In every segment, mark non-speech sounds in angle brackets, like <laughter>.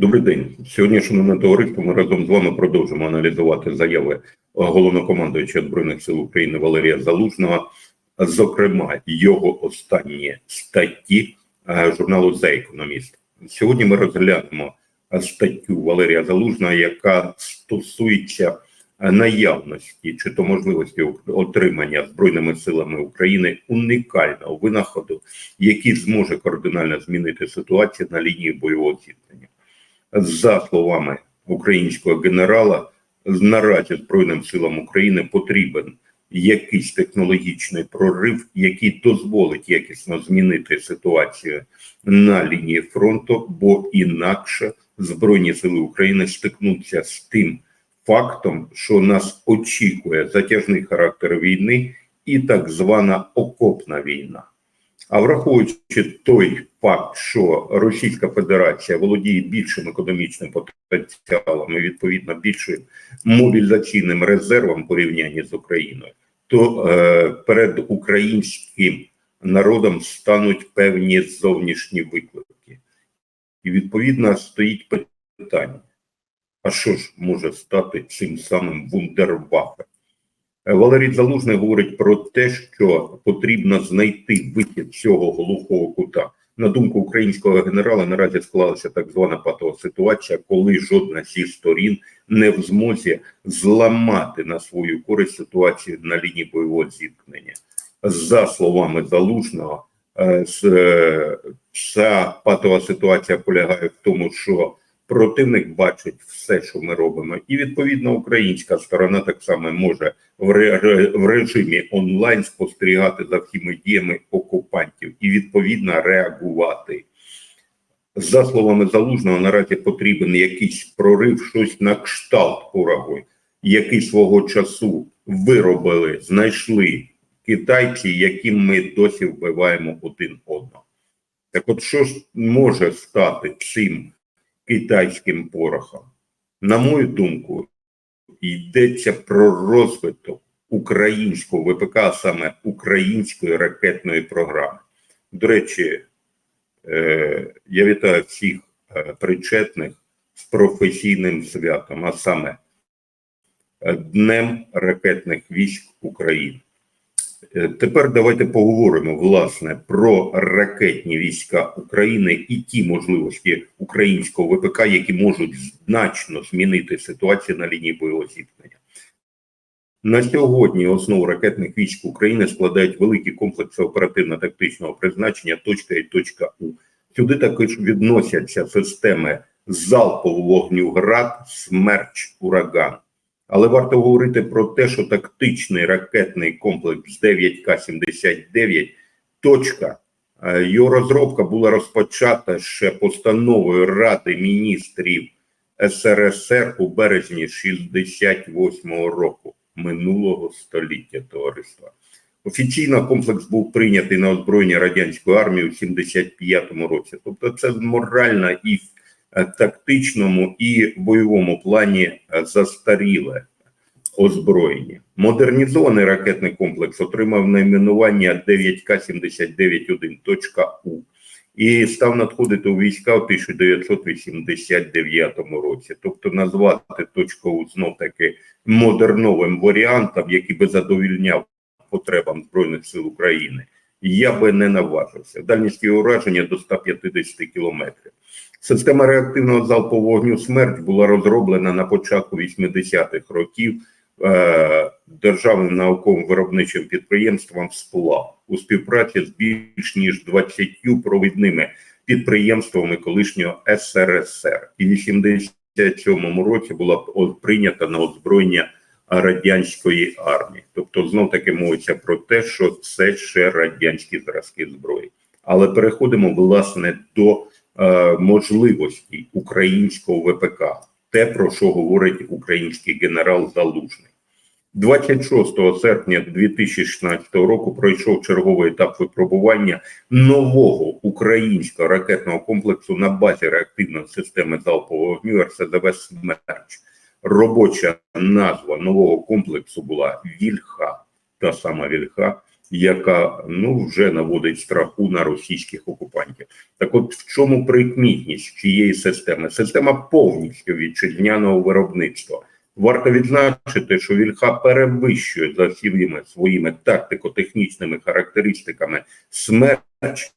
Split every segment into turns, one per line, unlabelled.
Добрий день. Сьогодні, шановне товариство, ми разом з вами продовжимо аналізувати заяви головнокомандуючого Збройних сил України Валерія Залужного, зокрема, його останні статті е, журналу «За економіст». Сьогодні ми розглянемо е, статтю Валерія Залужного, яка стосується е, наявності чи то можливості отримання Збройними силами України унікального винаходу, який зможе кардинально змінити ситуацію на лінії бойового зіткнення за словами українського генерала, наразі Збройним силам України потрібен якийсь технологічний прорив, який дозволить якісно змінити ситуацію на лінії фронту, бо інакше Збройні сили України стикнуться з тим фактом, що нас очікує затяжний характер війни і так звана окопна війна. А враховуючи той факт, що Російська Федерація володіє більшим економічним потенціалом і відповідно більшим мобілізаційним резервом порівнянні з Україною, то е, перед українським народом стануть певні зовнішні виклики, і відповідно стоїть питання: а що ж може стати цим самим вундерваффем? Валерій Залужний говорить про те, що потрібно знайти вихід цього глухого кута. На думку українського генерала, наразі склалася так звана патова ситуація, коли жодна зі сторін не в змозі зламати на свою користь ситуацію на лінії бойового зіткнення. За словами Залужного, е, е, ця патова ситуація полягає в тому, що Противник бачить все, що ми робимо, і відповідно українська сторона так само може в, ре, в режимі онлайн спостерігати за всіма діями окупантів і відповідно реагувати. За словами залужного, наразі потрібен якийсь прорив, щось на кшталт урагу, який свого часу виробили, знайшли китайці, яким ми досі вбиваємо один одного. Так, от що ж може стати цим? Китайським порохом. На мою думку, йдеться про розвиток українського ВПК, а саме української ракетної програми. До речі, е, я вітаю всіх е, причетних з професійним святом, а саме е, Днем ракетних військ України. Е, тепер давайте поговоримо власне про ракетні війська України і ті можливості українського ВПК, які можуть значно змінити ситуацію на лінії бойового зіткнення. На сьогодні основу ракетних військ України складають великі комплекси оперативно-тактичного призначення точка і точка У. Сюди також відносяться системи залпового вогню ГРАД, смерч, ураган. Але варто говорити про те, що тактичний ракетний комплекс 9К-79 точка е, його розробка була розпочата ще постановою Ради міністрів СРСР у березні 68-го року минулого століття товариства. Офіційно комплекс був прийнятий на озброєння радянської армії у 75-му році. Тобто, це моральна і тактичному і бойовому плані е, застаріле озброєння. Модернізований ракетний комплекс отримав найменування 9К-79-1.У і став надходити у війська у 1989 році. Тобто назвати точку знов таки модерновим варіантом, який би задовільняв потребам Збройних сил України. Я би не наважився. Дальність його ураження до 150 кілометрів. Система реактивного залпового вогню смерть була розроблена на початку 80-х років е, державним науковим виробничим підприємством «Сплав» у співпраці з більш ніж 20 провідними підприємствами колишнього СРСР. І в 87-му році була прийнята на озброєння радянської армії. Тобто, знов таки мовиться про те, що це ще радянські зразки зброї. Але переходимо власне до можливості українського ВПК, те про що говорить український генерал Залужний. 26 серпня 2016 року пройшов черговий етап випробування нового українського ракетного комплексу на базі реактивної системи залпового вогню РСЗВ «Смерч». Робоча назва нового комплексу була Вільха, та сама Вільха, яка ну вже наводить страху на російських окупантів. Так, от в чому прикмітність цієї системи? Система повністю вітчизняного виробництва. Варто відзначити, що Вільха перевищує за всіми своїми тактико-технічними характеристиками смерч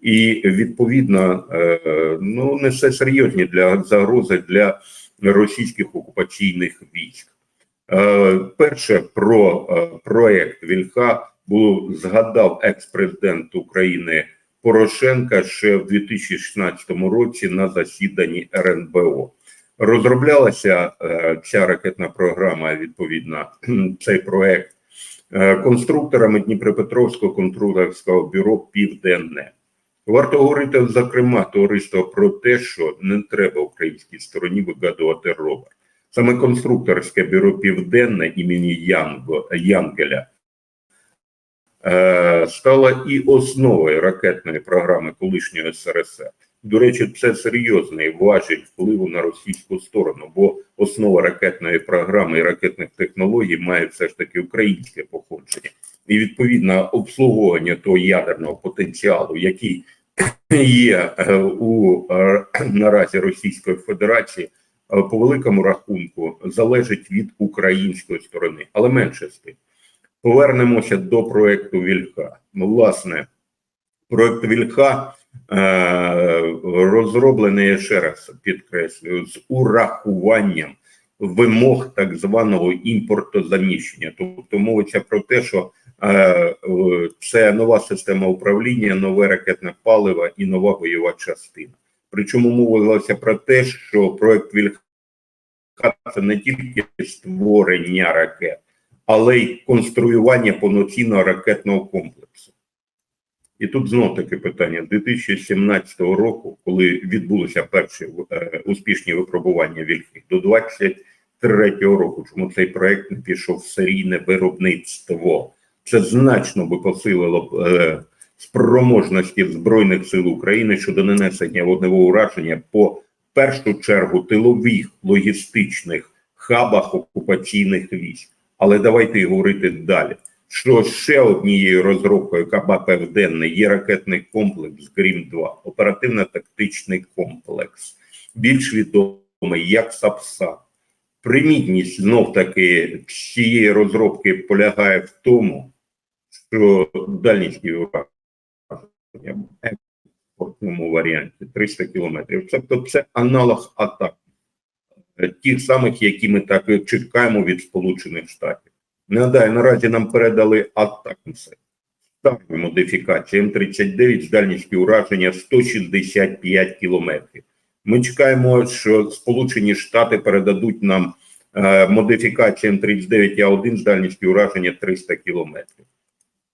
і відповідно е, ну несе серйозні для загрози для російських окупаційних військ. Е, Перше про е, проект Вільха було згадав екс-президент України Порошенка ще в 2016 році на засіданні РНБО. Розроблялася е, ця ракетна програма, відповідно, <clears throat> цей проект е, конструкторами Дніпропетровського конструкторського бюро Південне. Варто говорити, зокрема, товариство про те, що не треба українській стороні вигадувати ровер. Саме конструкторське бюро Південне імені Янг, Янгеля е, стало і основою ракетної програми колишнього СРСР. До речі, це серйозний важіль впливу на російську сторону, бо основа ракетної програми і ракетних технологій має все ж таки українське походження. І відповідно обслуговування того ядерного потенціалу, який є е, у е, наразі Російської Федерації, по великому рахунку залежить від української сторони, але менше з тим. Повернемося до проекту Вільха. Власне, проект Вільха е, розроблений я ще раз підкреслюю з урахуванням вимог так званого імпортозаміщення. Тобто мовиться про те, що е, це нова система управління, нове ракетне паливо і нова бойова частина. Причому мовилося про те, що проект Вільха це не тільки створення ракет, але й конструювання повноцінного ракетного комплексу. І тут знов таке питання 2017 року, коли відбулися перші е, успішні випробування вільхи, до 23-го року, чому цей проект не пішов в серійне виробництво. Це значно би посилило е, спроможності Збройних сил України щодо нанесення вогневого ураження по першу чергу тилових логістичних хабах окупаційних військ. Але давайте говорити далі. Що ще однією розробкою КБ Південне є ракетний комплекс Грім 2 оперативно-тактичний комплекс, більш відомий як САПСА. Примітність знов таки цієї розробки полягає в тому, що дальність ураження в експортному варіанті 300 кілометрів. Тобто це аналог атак, тих самих, які ми так чекаємо від Сполучених Штатів. Нагадаю, наразі нам передали атакмси. Старої модифікації М39 з дальністю ураження 165 кілометрів. Ми чекаємо, що Сполучені Штати передадуть нам е, модифікацію М39А1 з дальністю ураження 300 кілометрів.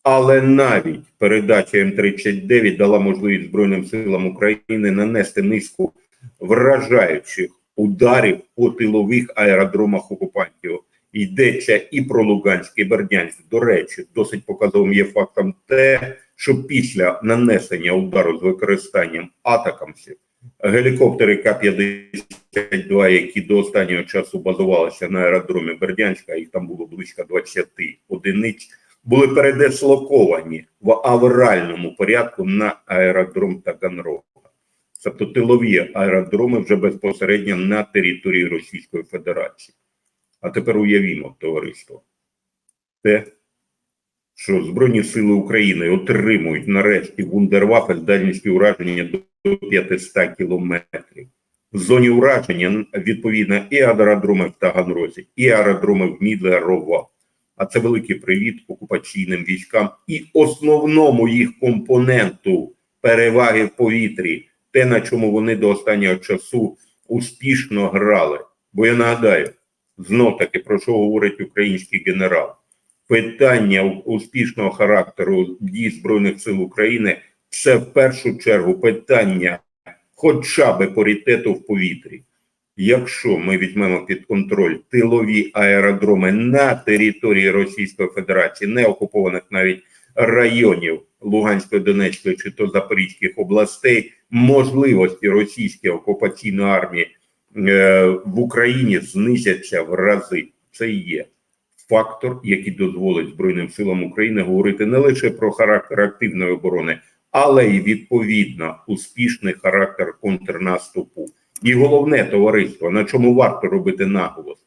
Але навіть передача М39 дала можливість Збройним силам України нанести низку вражаючих ударів по тилових аеродромах окупантів. Йдеться і про Луганськ, і Бердянськ. До речі, досить показовим є фактом те, що після нанесення удару з використанням атакамсів гелікоптери К-52, які до останнього часу базувалися на аеродромі Бердянська, їх там було близько 20 одиниць, були передислоковані в авральному порядку на аеродром Таганрога. Тобто тилові аеродроми вже безпосередньо на території Російської Федерації. А тепер уявімо, товариство, те, що Збройні Сили України отримують нарешті вундервафель дальністю ураження до 500 кілометрів. В зоні ураження відповідно і аеродроми в Таганрозі, і аеродроми в Мідлерова. А це великий привіт окупаційним військам і основному їх компоненту переваги в повітрі, те, на чому вони до останнього часу успішно грали. Бо я нагадаю, знов таки про що говорить український генерал. Питання успішного характеру дій Збройних сил України це в першу чергу питання хоча б паритету в повітрі. Якщо ми візьмемо під контроль тилові аеродроми на території Російської Федерації, не окупованих навіть районів Луганської, Донецької чи то Запорізьких областей, можливості російської окупаційної армії е, в Україні знизяться в рази. Це є фактор, який дозволить Збройним силам України говорити не лише про характер активної оборони, але й відповідно успішний характер контрнаступу. І головне товариство, на чому варто робити наголос,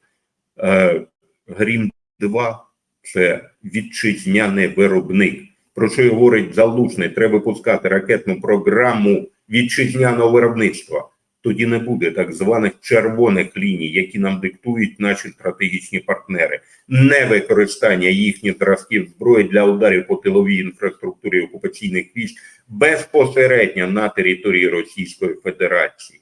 е, Грім 2 це вітчизняний виробник. Про що говорить залужний, треба пускати ракетну програму вітчизняного виробництва. Тоді не буде так званих червоних ліній, які нам диктують наші стратегічні партнери, не використання їхніх зразків зброї для ударів по тиловій інфраструктурі окупаційних військ безпосередньо на території Російської Федерації.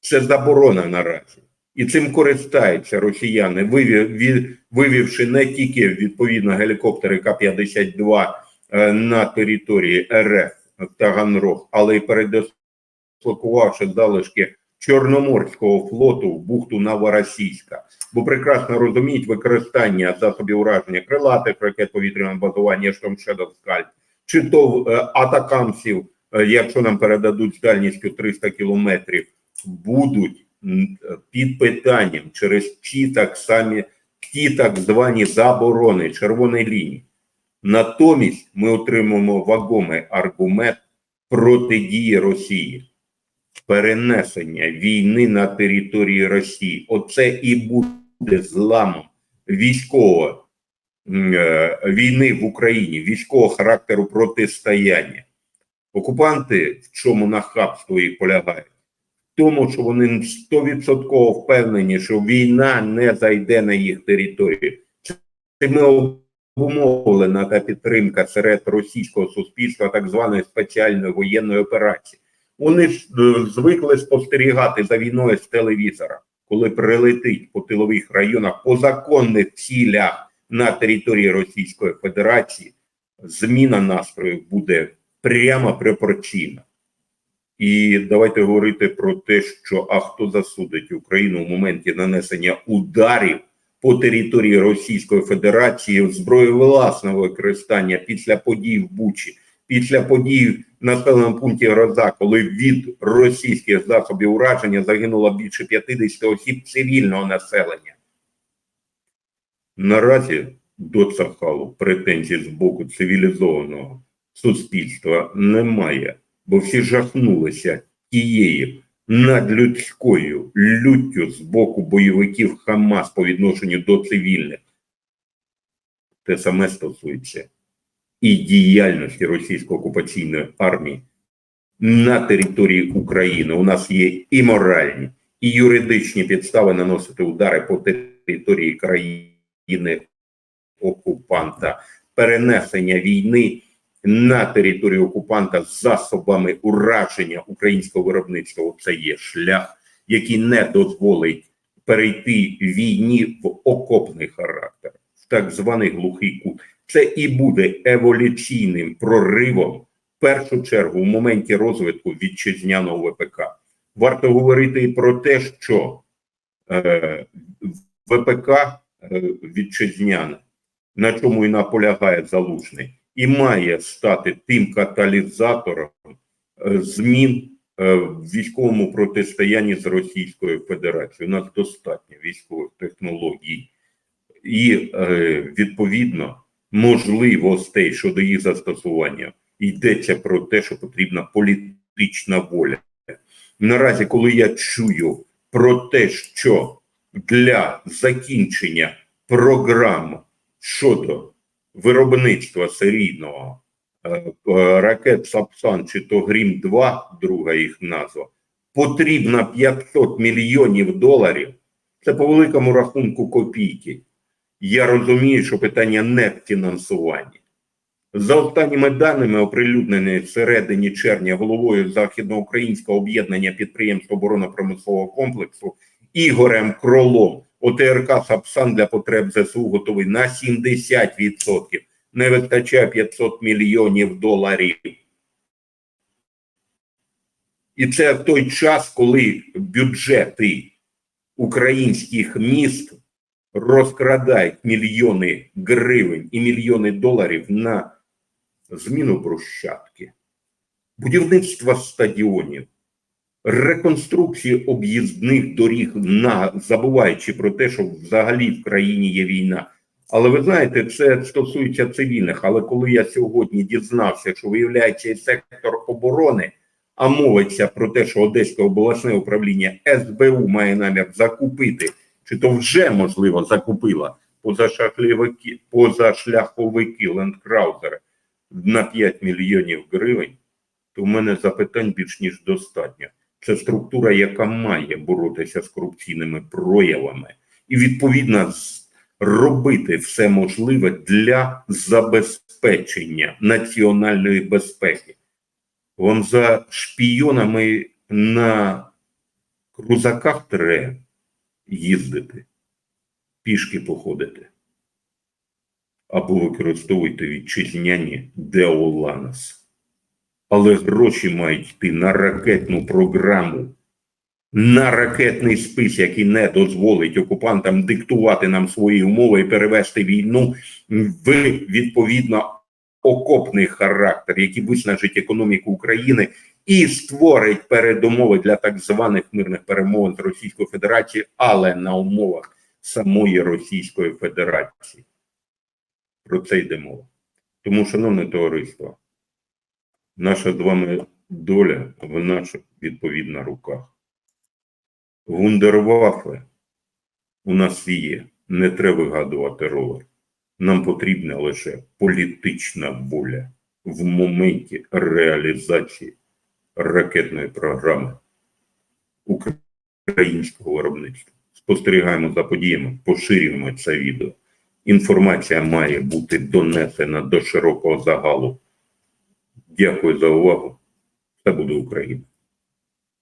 Це заборона наразі. І цим користаються росіяни, вивів, вивівши не тільки відповідно гелікоптери К-52 е, на території РФ Таганрог, але й передислокувавши залишки Чорноморського флоту в бухту Новоросійська. Бо прекрасно розуміють використання засобів ураження крилатих ракет повітряного базування Штом Shadow Scalp, чи то е, атакамсів, е, якщо нам передадуть з дальністю 300 кілометрів, будуть під питанням через ті так самі ті так звані заборони червоної лінії. Натомість ми отримуємо вагомий аргумент протидії Росії, перенесення війни на території Росії. Оце і буде зламом військового е, війни в Україні, військового характеру протистояння. Окупанти в чому нахабство їх полягає? Тому, що вони 100% впевнені, що війна не зайде на їх територію. Це ми обумовлена та підтримка серед російського суспільства так званої спеціальної воєнної операції. Вони ж е, звикли спостерігати за війною з телевізора, коли прилетить по тилових районах по законних цілях на території Російської Федерації, зміна настрою буде прямо пропорційна. І давайте говорити про те, що а хто засудить Україну в моменті нанесення ударів по території Російської Федерації зброї власного використання після подій в Бучі, після подій в населеному пункті Гроза, коли від російських засобів ураження загинуло більше 50 осіб цивільного населення. Наразі до Цахалу претензій з боку цивілізованого суспільства немає, бо всі жахнулися тією надлюдською люттю з боку бойовиків Хамас по відношенню до цивільних. Те саме стосується і діяльності російської окупаційної армії на території України. У нас є і моральні, і юридичні підстави наносити удари по території країни окупанта, перенесення війни на територію окупанта засобами ураження українського виробництва. Це є шлях, який не дозволить перейти війні в окопний характер, в так званий глухий кут. Це і буде еволюційним проривом в першу чергу в моменті розвитку вітчизняного ВПК. Варто говорити і про те, що е, ВПК е, вітчизняне, на чому і наполягає залужний, і має стати тим каталізатором е, змін е, в військовому протистоянні з Російською Федерацією. У нас достатньо військових технологій і е, відповідно можливостей щодо їх застосування. Йдеться про те, що потрібна політична воля. Наразі, коли я чую про те, що для закінчення програм щодо виробництва серійного е, е, ракет Сапсан чи то Грім 2 друга їх назва, потрібно 500 мільйонів доларів. Це по великому рахунку копійки. Я розумію, що питання не в фінансуванні. За останніми даними, оприлюдненими в середині червня головою Західноукраїнського об'єднання підприємств оборонно-промислового комплексу Ігорем Кролом ОТРК Сапсан для потреб ЗСУ готовий на 70%. Не вистачає 500 мільйонів доларів. І це в той час, коли бюджети українських міст розкрадають мільйони гривень і мільйони доларів на зміну брусчатки, будівництво стадіонів, реконструкції об'їзних доріг, на забуваючи про те, що взагалі в країні є війна. Але ви знаєте, це стосується цивільних. Але коли я сьогодні дізнався, що виявляється і сектор оборони, а мовиться про те, що Одеське обласне управління СБУ має намір закупити, чи то вже можливо закупила позашляховики, позашляховики лендкраузери на 5 мільйонів гривень, то в мене запитань більш ніж достатньо. Це структура, яка має боротися з корупційними проявами, і відповідно робити все можливе для забезпечення національної безпеки. Вам за шпійонами на крузаках треба їздити, пішки походити. Або використовуйте вітчизняні Деоланос. Але гроші мають йти на ракетну програму, на ракетний спис, який не дозволить окупантам диктувати нам свої умови і перевести війну в відповідно окопний характер, який виснажить економіку України і створить передумови для так званих мирних перемовин з Російською Федерацією, але на умовах самої Російської Федерації. Про це йде мова. Тому, шановне товариство, наша з вами доля в наших відповідно руках. Вундервафи у нас є. Не треба вигадувати ровер. Нам потрібна лише політична воля в моменті реалізації ракетної програми українського виробництва. Спостерігаємо за подіями, поширюємо це відео. Інформація має бути донесена до широкого загалу. Дякую за увагу. Це буде Україна.